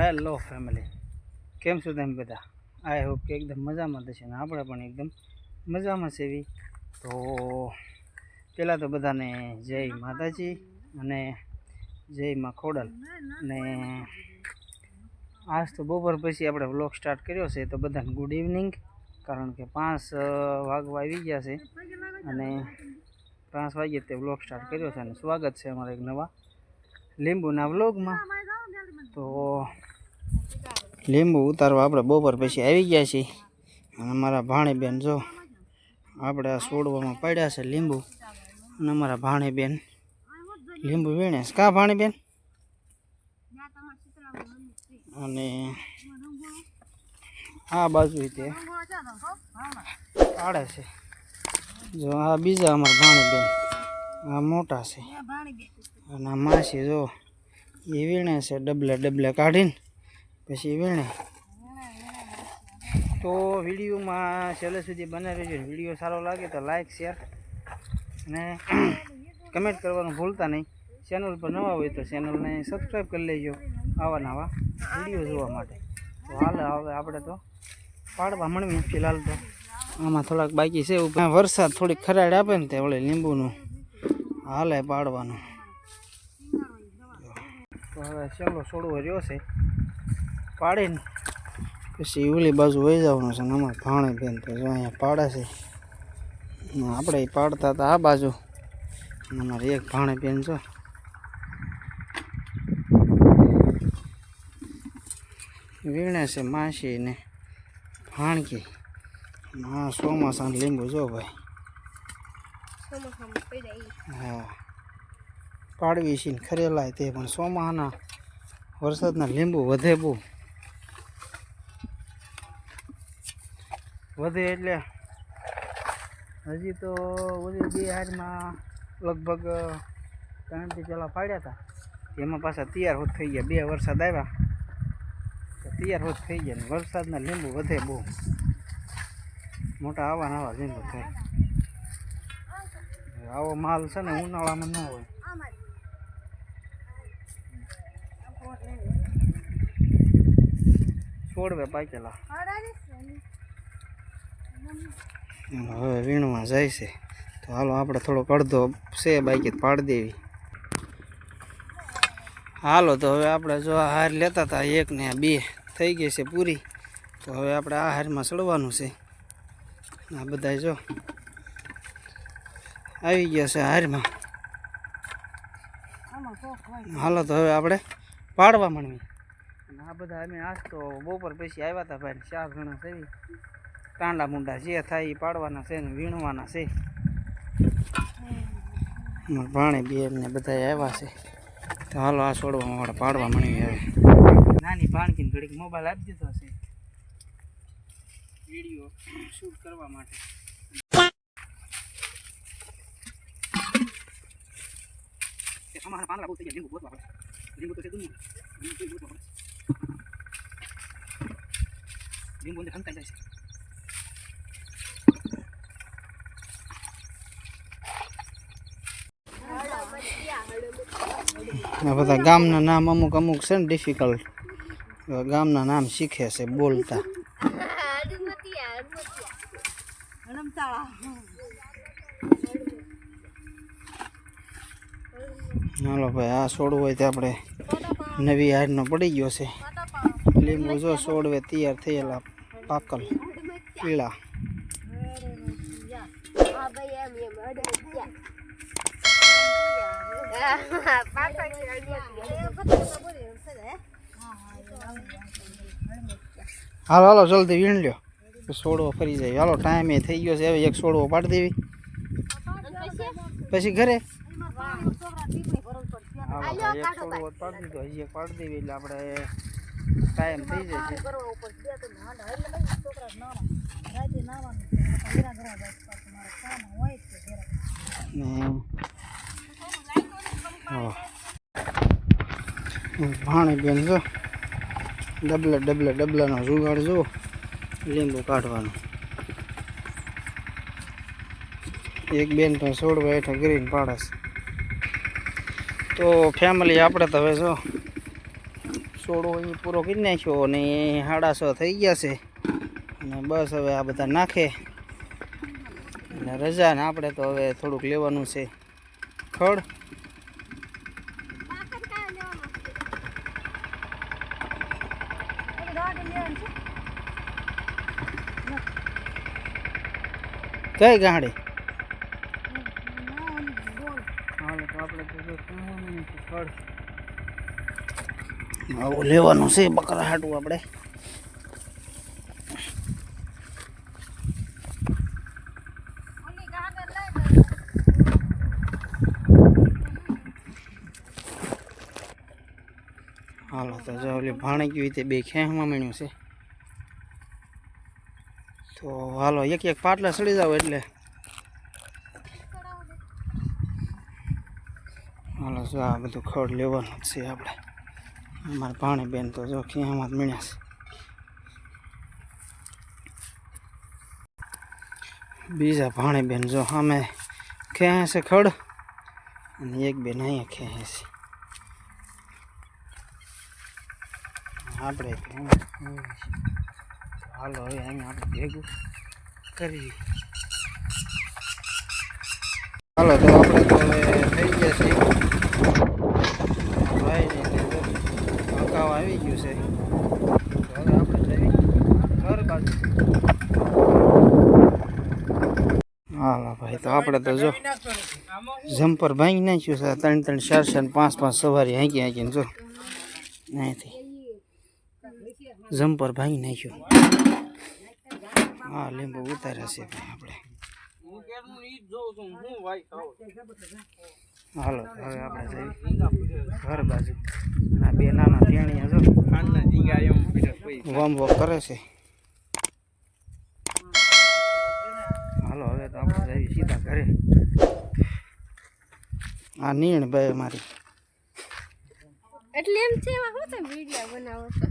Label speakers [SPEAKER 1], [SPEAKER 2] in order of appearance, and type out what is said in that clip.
[SPEAKER 1] Hello family કેમ છો તમે બધા? આઈ હોપ કે એકદમ મજામાં થશે ને આપણે પણ એકદમ મજામાં છે એવી. તો પહેલાં તો બધાને જય માતાજી અને જય માં ખોડલ. અને આજ તો બપોર પછી આપણે વ્લોગ સ્ટાર્ટ કર્યો છે તો બધાને ગુડ ઇવનિંગ કારણ કે પાંચ વાગવા આવી ગયા છે. અને પાંચ વાગ્યે તે વ્લોગ સ્ટાર્ટ કર્યો છે અને સ્વાગત છે અમારા એક નવા લીંબુના વ્લોગમાં તો લીંબુ ઉતારવા આપણે બપોર પછી આવી ગયા છીએ. અને અમારા ભાણીબેન જો આપણે આ છોડવામાં પડ્યા છે લીંબુ. અને અમારા ભાણીબેન લીંબુ વીણે છે. કા ભાણીબેન? અને આ બાજુ તે પાડે છે. જો આ બીજા અમારા ભાણીબેન, આ મોટા છે. અને આ માસી જો એ વીણે છે ડબલે ડબલે કાઢીને. પછી વીણે. તો વિડીયોમાં છેલ્લે સુધી બને રહેજો. વીડિયો સારો લાગે તો લાઇક શેર અને કમેન્ટ કરવાનું ભૂલતા નહીં. ચેનલ પર નવા હોય તો ચેનલને સબસ્ક્રાઈબ કરી લેજો આવા નવા વીડિયો જોવા માટે. તો હાલ હવે આપણે તો પાડવા મળવી ફિલહાલ તો. આમાં થોડાક બાકી છે. વરસાદ થોડીક ખરાડ આપે ને તે વળે લીંબુનું. હાલે પાડવાનું. તો હવે ચાલો, છોડવો રહ્યો છે. પાડીને પછી ઓલી બાજુ વહી જવાનું છે ને અમારે ભાણે બેન તો જો અહીંયા પાડે છે. આપણે પાડતા હતા આ બાજુ. અમારે એક ભાણે બેન છો. વીણે છે માસી ને ભાણકી. હા ચોમાસા લીંબુ જો ભાઈ. હા. પાડવી છે ને ખરેલાય તે પણ ચોમાસાના વરસાદના લીંબુ વધે બહુ. વધે એટલે હજી તો ઓલી બે હારમાં લગભગ ત્રણથી પહેલાં પાડ્યા હતા એમાં પાછા તૈયાર હોત થઈ ગયા. બે વરસાદ આવ્યા. તો તૈયાર હોત થઈ ગયા. ને વરસાદના લીંબુ વધે બહુ. મોટા આવા નવા લીંબુ થાય. આવો માલ છે ને ઉનાળામાં ન હોય. છોડવે પાકેલા. હવે વીણવા જાય છે. તો હાલો આપણે થોડોક અડધો છે, બાકી પાડી દેવી. હાલો, તો હવે આપણે જો આ હાર લેતા હતા, એક ને બે થઈ ગઈ છે પૂરી. તો હવે આપણે આ હારમાં ચડવાનું છે. આ બધા જો આવી ગયા છે હારમાં હાલો, તો હવે આપણે પાડવા માંડવી. આ બધા અમે આજ તો બપોર પછી આવ્યા હતા ભાઈ ચાર ઘણા છે કાંડા મુંડા જે થાય એ પાડવાના છે ને વીણવાના છે. પાણી ભાણે બેન ને બધા આવ્યા છે. તો હાલો આ છોડવા વાળા પાડવા મળી આવે નાની પાણકીને ઘડીક મોબાઈલ આપી દીધો છે. વીડિયો શૂટ કરવા માટે. અમારા પાંદડા બહુ થઈ ગયા લીંબુ ગોતવા પડે. લીંબુ તો છે દુનિયા લીંબુ ગોતવા પડે. લીંબુ અંદર ખંતાઈ જાય છે. આ બધા ગામના નામ અમુક અમુક છે ને ડિફિકલ્ટ ગામના નામ શીખે છે, બોલતા. હાલો ભાઈ, આ છોડવું હોય તો આપણે નવી હાડનો પડી ગયો છે. લીંબુ જો છોડવે તૈયાર થયેલા પાકલ, પીળા. હાલો હાલો, જલ્દી વીણ લ્યો. છોડવો ફરી જાય. હાલો ટાઈમ એ થઈ ગયો છે. હવે એક છોડવો પાડી દેવી. પછી ઘરે? એક સોડવો પાડી દીધો. હજી એક પાડી દેવી એટલે આપણે ટાઈમ થઈ જાય છે હા ભાણી બેન જો. ડબલે ડબલે ડબલાનો જુગાડ જો લીંબુ કાઢવાનું. એક બેન તો છોડવા હેઠળ ગ્રીન પાડે છે. તો ફેમિલી આપણે તો હવે જો એપિસોડ અહીં પૂરો કરી નાખ્યો અને સાડા છ થઈ ગયા છે. અને બસ હવે આ બધા નાખે. અને રજા ને આપણે તો હવે થોડુંક લેવાનું છે. ખડ. કઈ ગાડી? આવું લેવાનું છે બકરા હાટું આપણે હાલો તો જો ઓલી ભાણી ગયું તે બે ખેંચમાં મળ્યું છે. તો હાલો, એક એક પાટલા સડી જાવ એટલે. હાલો, જો આ બધું ખડ લેવાનું છે આપણે અમારા ભાણી બેન તો જો ખેંચમાં જ મળ્યા છે. બીજા ભાણી બેન જો અમે ખેંચે છે ખડ, અને એક બેન અહીંયા ખેંચે છે. આપણે છે. હાલો, હવે અહીંયા આપણે ભેગું કરી હાલો, તો આપણે તો હવે થઈ ગયા છીએ. ભાઈ અગાઉ આવી ગયું છે. હવે આપણે જઈ ઘર બાજુ. હાલો ભાઈ, તો આપણે તો જો જમ્પર ભાંગી નાખ્યું છે. ત્રણ ત્રણ ચાર ચાર પાંચ પાંચ સવારી હાંકી હાંકીને જો, અહીંથી. જમ્પર ભાઈ નાખ્યું. હા, લીંબુ ઉતાર્યા છે આપણે. હાલો, હવે આપણે જઈએ. ઘર બાજુ. આ બે નાના ટેણીયા વમ વમ કરે છે. હાલો, હવે તો આપણે જઈએ સીધા ઘરે. આ નીણ ભાઈ મારી
[SPEAKER 2] એટલે એમ છે એમાં શું તમે વીડિયો બનાવો છો?